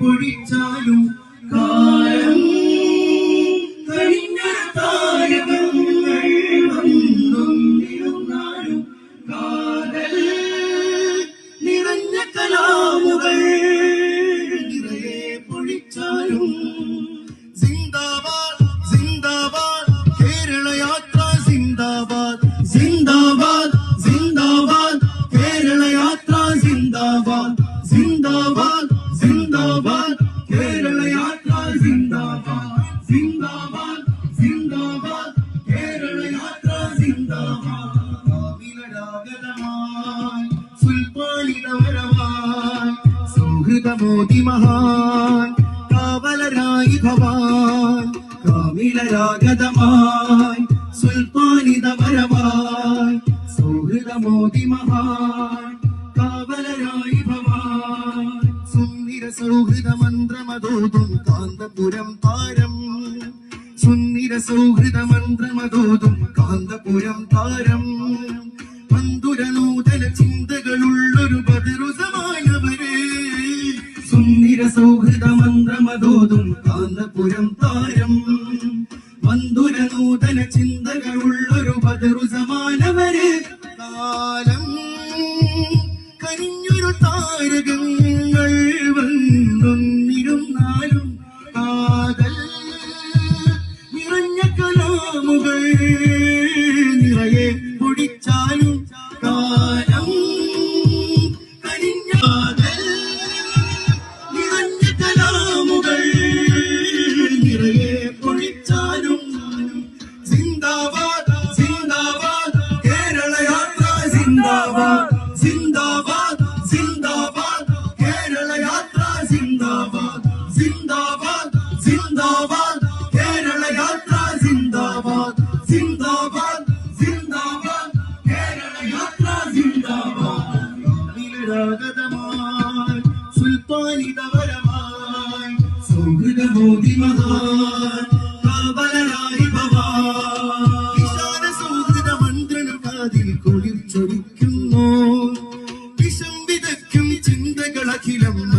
പൊഴിച്ചാലും സൗഹൃദമോദി മഹാൻ കാവലരായി ഭവാൻ കാമിലരാഗതമായി സുൽത്താനിതവരവായി സൗഹൃദമോതി മഹാൻ കാവലരായി ഭവാൻ. സുന്ദര സൗഹൃദ മന്ത്രമതോതും കാന്തപുരം താരം. സുന്ദര സൗഹൃദ മന്ത്രമതോതും കാന്തപുരം താരം. സൗഹൃദ മന്ത്രമതോതും കാന്തപുരം താരം. മന്ദുര നൂതന ചിന്തകളുള്ളൊരു ബദറു സമാനവര് കാലം കരിഞ്ഞൊരു താരകങ്ങൾ വന്നൊന്നിരുന്നാലും കാതൽ നിറഞ്ഞ കലാമുകൾ സിന്ദാബാദ് സിന്ദാബാദ് കേരള യാത്ര സിന്ദാബാദ്. സിന്ദാബാദ് സിന്ദാബാദ് കേരള യാത്ര സിന്ദാബാദ്. സിന്ദാബാദ് സിന്ദാബാദ് കേരള യാത്ര സിന്ദാബാദ്. നിലരാഗതമായി സുൽത്താനിതവരമായി സൗഹൃദമോദി മഹാൻ kill him.